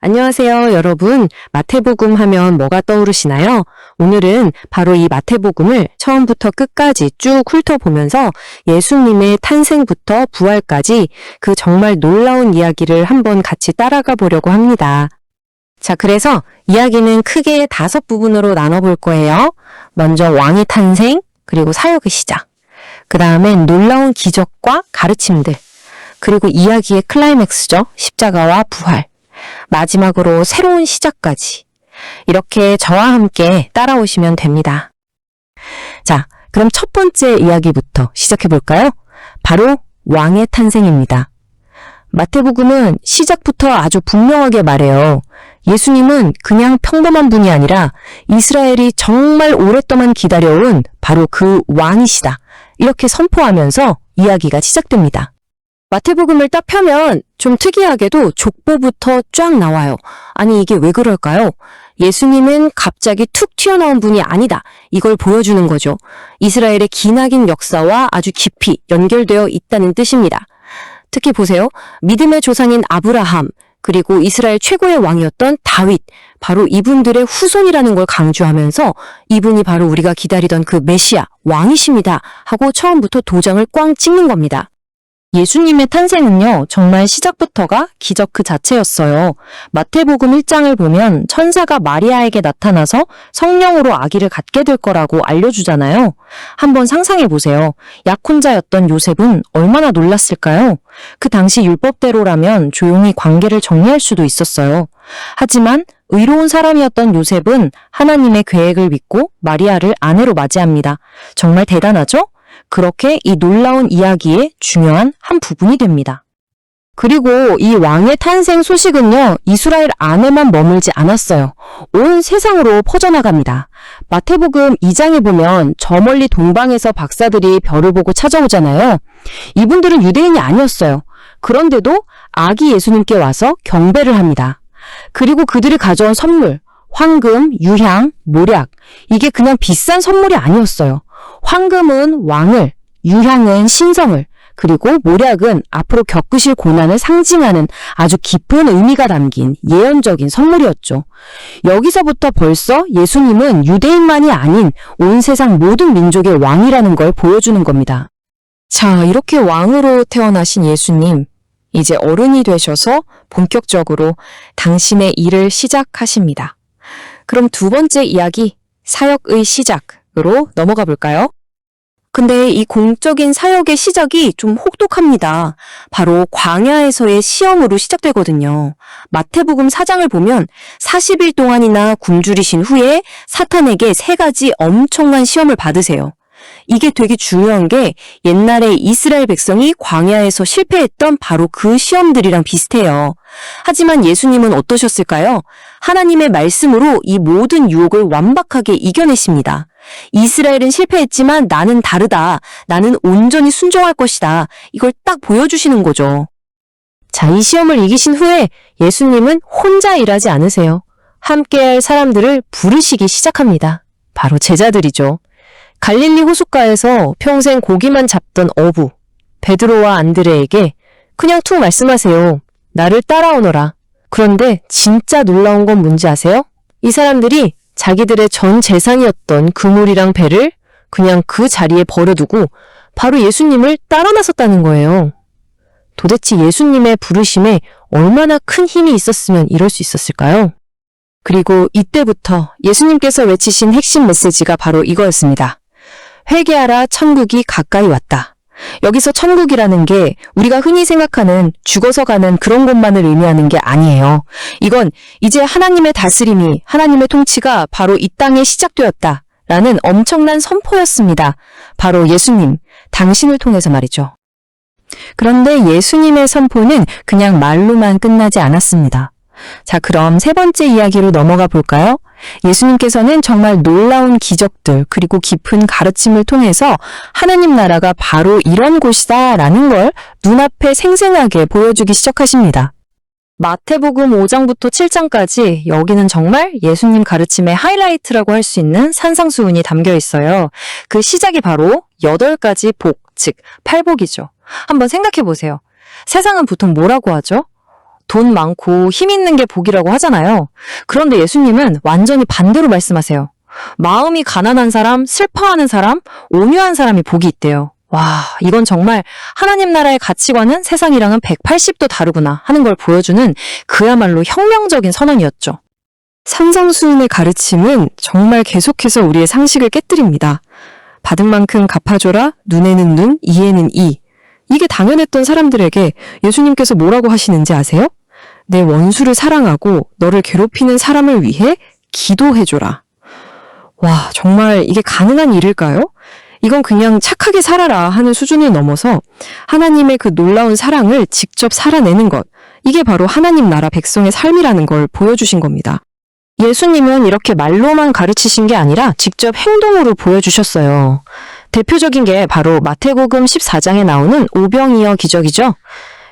안녕하세요, 여러분. 마태복음 하면 뭐가 떠오르시나요? 오늘은 바로 이 마태복음을 처음부터 끝까지 쭉 훑어보면서 예수님의 탄생부터 부활까지 그 정말 놀라운 이야기를 한번 같이 따라가 보려고 합니다. 자, 그래서 이야기는 크게 다섯 부분으로 나눠볼 거예요. 먼저 왕의 탄생, 그리고 사역의 시작. 그 다음엔 놀라운 기적과 가르침들. 그리고 이야기의 클라이맥스죠. 십자가와 부활. 마지막으로 새로운 시작까지. 이렇게 저와 함께 따라오시면 됩니다. 자, 그럼 첫 번째 이야기부터 시작해 볼까요? 바로 왕의 탄생입니다. 마태복음은 시작부터 아주 분명하게 말해요. 예수님은 그냥 평범한 분이 아니라 이스라엘이 정말 오랫동안 기다려온 바로 그 왕이시다. 이렇게 선포하면서 이야기가 시작됩니다. 마태복음을 딱 펴면 좀 특이하게도 족보부터 쫙 나와요. 아니 이게 왜 그럴까요? 예수님은 갑자기 툭 튀어나온 분이 아니다. 이걸 보여주는 거죠. 이스라엘의 기나긴 역사와 아주 깊이 연결되어 있다는 뜻입니다. 특히 보세요. 믿음의 조상인 아브라함, 그리고 이스라엘 최고의 왕이었던 다윗, 바로 이분들의 후손이라는 걸 강조하면서 이분이 바로 우리가 기다리던 그 메시아, 왕이십니다. 하고 처음부터 도장을 꽝 찍는 겁니다. 예수님의 탄생은요, 정말 시작부터가 기적 그 자체였어요. 마태복음 1장을 보면 천사가 마리아에게 나타나서 성령으로 아기를 갖게 될 거라고 알려주잖아요. 한번 상상해 보세요. 약혼자였던 요셉은 얼마나 놀랐을까요? 그 당시 율법대로라면 조용히 관계를 정리할 수도 있었어요. 하지만 의로운 사람이었던 요셉은 하나님의 계획을 믿고 마리아를 아내로 맞이합니다. 정말 대단하죠? 그렇게 이 놀라운 이야기의 중요한 한 부분이 됩니다. 그리고 이 왕의 탄생 소식은요, 이스라엘 안에만 머물지 않았어요. 온 세상으로 퍼져나갑니다. 마태복음 2장에 보면 저 멀리 동방에서 박사들이 별을 보고 찾아오잖아요. 이분들은 유대인이 아니었어요. 그런데도 아기 예수님께 와서 경배를 합니다. 그리고 그들이 가져온 선물, 황금, 유향, 모략, 이게 그냥 비싼 선물이 아니었어요. 황금은 왕을, 유향은 신성을, 그리고 모략은 앞으로 겪으실 고난을 상징하는 아주 깊은 의미가 담긴 예언적인 선물이었죠. 여기서부터 벌써 예수님은 유대인만이 아닌 온 세상 모든 민족의 왕이라는 걸 보여주는 겁니다. 자, 이렇게 왕으로 태어나신 예수님, 이제 어른이 되셔서 본격적으로 당신의 일을 시작하십니다. 그럼 두 번째 이야기, 사역의 시작 으로 넘어가 볼까요? 근데 이 공적인 사역의 시작이 좀 혹독합니다. 바로 광야에서의 시험으로 시작되거든요. 마태복음 4장을 보면 40일 동안이나 굶주리신 후에 사탄에게 세 가지 엄청난 시험을 받으세요. 이게 되게 중요한 게 옛날에 이스라엘 백성이 광야에서 실패했던 바로 그 시험들이랑 비슷해요. 하지만 예수님은 어떠셨을까요? 하나님의 말씀으로 이 모든 유혹을 완벽하게 이겨내십니다. 이스라엘은 실패했지만 나는 다르다. 나는 온전히 순종할 것이다. 이걸 딱 보여주시는 거죠. 자, 이 시험을 이기신 후에 예수님은 혼자 일하지 않으세요. 함께할 사람들을 부르시기 시작합니다. 바로 제자들이죠. 갈릴리 호숫가에서 평생 고기만 잡던 어부, 베드로와 안드레에게 그냥 툭 말씀하세요. 나를 따라오너라. 그런데 진짜 놀라운 건 뭔지 아세요? 이 사람들이 자기들의 전 재산이었던 그물이랑 배를 그냥 그 자리에 버려두고 바로 예수님을 따라 나섰다는 거예요. 도대체 예수님의 부르심에 얼마나 큰 힘이 있었으면 이럴 수 있었을까요? 그리고 이때부터 예수님께서 외치신 핵심 메시지가 바로 이거였습니다. 회개하라 천국이 가까이 왔다. 여기서 천국이라는 게 우리가 흔히 생각하는 죽어서 가는 그런 곳만을 의미하는 게 아니에요. 이건 이제 하나님의 다스림이 하나님의 통치가 바로 이 땅에 시작되었다. 라는 엄청난 선포였습니다. 바로 예수님, 당신을 통해서 말이죠. 그런데 예수님의 선포는 그냥 말로만 끝나지 않았습니다. 자, 그럼 세 번째 이야기로 넘어가 볼까요? 예수님께서는 정말 놀라운 기적들 그리고 깊은 가르침을 통해서 하나님 나라가 바로 이런 곳이다 라는 걸 눈앞에 생생하게 보여주기 시작하십니다. 마태복음 5장부터 7장까지 여기는 정말 예수님 가르침의 하이라이트라고 할 수 있는 산상수훈이 담겨 있어요. 그 시작이 바로 8가지 복, 즉 팔복이죠. 한번 생각해 보세요. 세상은 보통 뭐라고 하죠? 돈 많고 힘 있는 게 복이라고 하잖아요. 그런데 예수님은 완전히 반대로 말씀하세요. 마음이 가난한 사람, 슬퍼하는 사람, 온유한 사람이 복이 있대요. 와, 이건 정말 하나님 나라의 가치관은 세상이랑은 180도 다르구나 하는 걸 보여주는 그야말로 혁명적인 선언이었죠. 산상수훈의 가르침은 정말 계속해서 우리의 상식을 깨뜨립니다. 받은 만큼 갚아줘라, 눈에는 눈, 이에는 이. 이게 당연했던 사람들에게 예수님께서 뭐라고 하시는지 아세요? 내 원수를 사랑하고 너를 괴롭히는 사람을 위해 기도해줘라. 와, 정말 이게 가능한 일일까요? 이건 그냥 착하게 살아라 하는 수준을 넘어서 하나님의 그 놀라운 사랑을 직접 살아내는 것. 이게 바로 하나님 나라 백성의 삶이라는 걸 보여주신 겁니다. 예수님은 이렇게 말로만 가르치신 게 아니라 직접 행동으로 보여주셨어요. 대표적인 게 바로 마태복음 14장에 나오는 오병이어 기적이죠.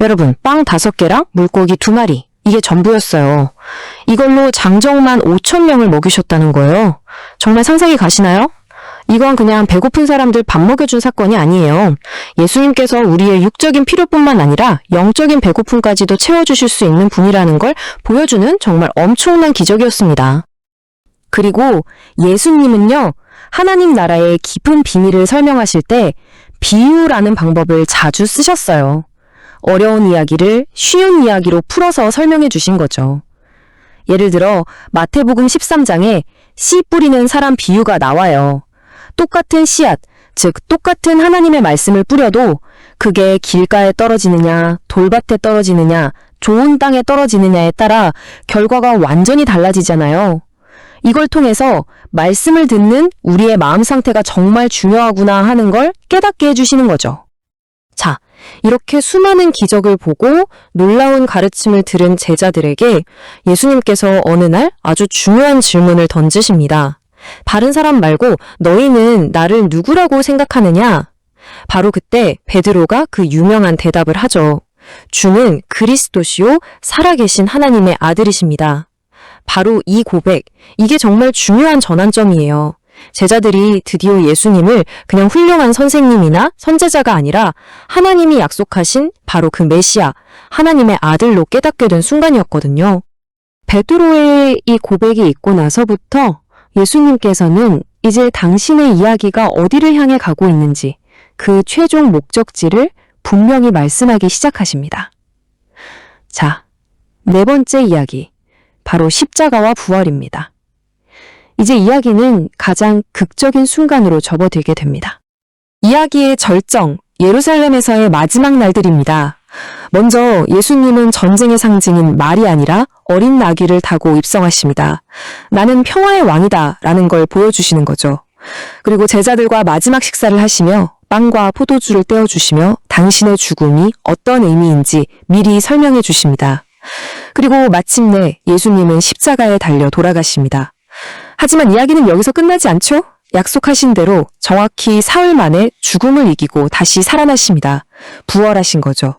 여러분, 빵 다섯 개랑 물고기 두 마리. 이게 전부였어요. 이걸로 장정만 5천 명을 먹이셨다는 거예요. 정말 상상이 가시나요? 이건 그냥 배고픈 사람들 밥 먹여준 사건이 아니에요. 예수님께서 우리의 육적인 필요뿐만 아니라 영적인 배고픔까지도 채워주실 수 있는 분이라는 걸 보여주는 정말 엄청난 기적이었습니다. 그리고 예수님은요, 하나님 나라의 깊은 비밀을 설명하실 때 비유라는 방법을 자주 쓰셨어요. 어려운 이야기를 쉬운 이야기로 풀어서 설명해 주신 거죠. 예를 들어 마태복음 13장에 씨 뿌리는 사람 비유가 나와요. 똑같은 씨앗, 즉 똑같은 하나님의 말씀을 뿌려도 그게 길가에 떨어지느냐, 돌밭에 떨어지느냐, 좋은 땅에 떨어지느냐에 따라 결과가 완전히 달라지잖아요. 이걸 통해서 말씀을 듣는 우리의 마음 상태가 정말 중요하구나 하는 걸 깨닫게 해주시는 거죠. 자, 이렇게 수많은 기적을 보고 놀라운 가르침을 들은 제자들에게 예수님께서 어느 날 아주 중요한 질문을 던지십니다. 다른 사람 말고 너희는 나를 누구라고 생각하느냐? 바로 그때 베드로가 그 유명한 대답을 하죠. 주는 그리스도시요 살아계신 하나님의 아들이십니다. 바로 이 고백, 이게 정말 중요한 전환점이에요. 제자들이 드디어 예수님을 그냥 훌륭한 선생님이나 선제자가 아니라 하나님이 약속하신 바로 그 메시아, 하나님의 아들로 깨닫게 된 순간이었거든요. 베드로의 이 고백이 있고 나서부터 예수님께서는 이제 당신의 이야기가 어디를 향해 가고 있는지 그 최종 목적지를 분명히 말씀하기 시작하십니다. 자, 네 번째 이야기. 바로 십자가와 부활입니다. 이제 이야기는 가장 극적인 순간으로 접어들게 됩니다. 이야기의 절정, 예루살렘에서의 마지막 날들입니다. 먼저 예수님은 전쟁의 상징인 말이 아니라 어린 나귀를 타고 입성하십니다. 나는 평화의 왕이다 라는 걸 보여주시는 거죠. 그리고 제자들과 마지막 식사를 하시며 빵과 포도주를 떼어주시며 당신의 죽음이 어떤 의미인지 미리 설명해 주십니다. 그리고 마침내 예수님은 십자가에 달려 돌아가십니다. 하지만 이야기는 여기서 끝나지 않죠? 약속하신 대로 정확히 사흘 만에 죽음을 이기고 다시 살아나십니다. 부활하신 거죠.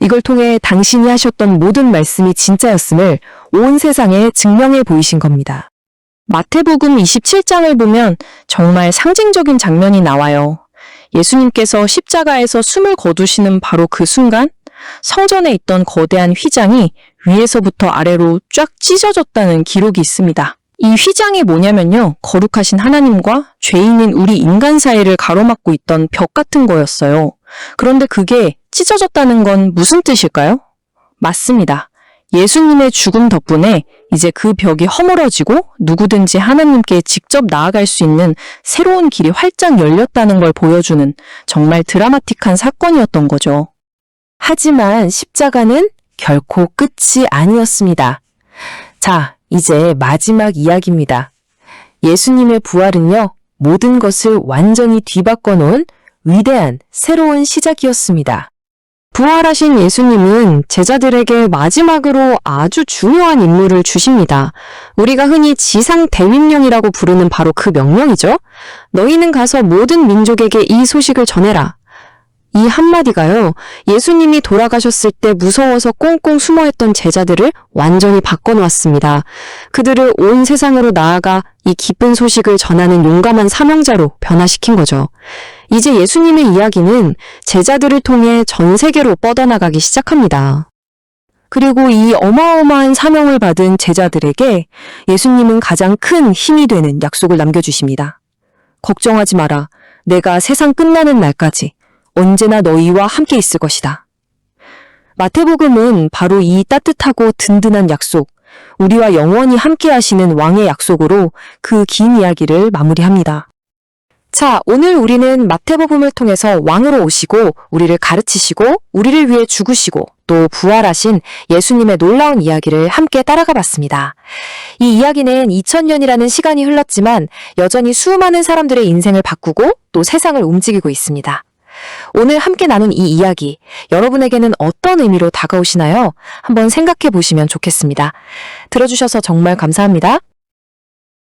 이걸 통해 당신이 하셨던 모든 말씀이 진짜였음을 온 세상에 증명해 보이신 겁니다. 마태복음 27장을 보면 정말 상징적인 장면이 나와요. 예수님께서 십자가에서 숨을 거두시는 바로 그 순간 성전에 있던 거대한 휘장이 위에서부터 아래로 쫙 찢어졌다는 기록이 있습니다. 이 휘장이 뭐냐면요. 거룩하신 하나님과 죄인인 우리 인간 사이를 가로막고 있던 벽 같은 거였어요. 그런데 그게 찢어졌다는 건 무슨 뜻일까요? 맞습니다. 예수님의 죽음 덕분에 이제 그 벽이 허물어지고 누구든지 하나님께 직접 나아갈 수 있는 새로운 길이 활짝 열렸다는 걸 보여주는 정말 드라마틱한 사건이었던 거죠. 하지만 십자가는 결코 끝이 아니었습니다. 자, 이제 마지막 이야기입니다. 예수님의 부활은요, 모든 것을 완전히 뒤바꿔 놓은 위대한 새로운 시작이었습니다. 부활하신 예수님은 제자들에게 마지막으로 아주 중요한 임무를 주십니다. 우리가 흔히 지상 대민령이라고 부르는 바로 그 명령이죠. 너희는 가서 모든 민족에게 이 소식을 전해라. 이 한마디가요, 예수님이 돌아가셨을 때 무서워서 꽁꽁 숨어있던 제자들을 완전히 바꿔놓았습니다. 그들을 온 세상으로 나아가 이 기쁜 소식을 전하는 용감한 사명자로 변화시킨 거죠. 이제 예수님의 이야기는 제자들을 통해 전 세계로 뻗어나가기 시작합니다. 그리고 이 어마어마한 사명을 받은 제자들에게 예수님은 가장 큰 힘이 되는 약속을 남겨주십니다. 걱정하지 마라. 내가 세상 끝나는 날까지 언제나 너희와 함께 있을 것이다. 마태복음은 바로 이 따뜻하고 든든한 약속, 우리와 영원히 함께 하시는 왕의 약속으로 그 긴 이야기를 마무리합니다. 자, 오늘 우리는 마태복음을 통해서 왕으로 오시고 우리를 가르치시고 우리를 위해 죽으시고 또 부활하신 예수님의 놀라운 이야기를 함께 따라가 봤습니다. 이 이야기는 2000년이라는 시간이 흘렀지만 여전히 수많은 사람들의 인생을 바꾸고 또 세상을 움직이고 있습니다. 오늘 함께 나눈 이 이야기, 여러분에게는 어떤 의미로 다가오시나요? 한번 생각해 보시면 좋겠습니다. 들어주셔서 정말 감사합니다.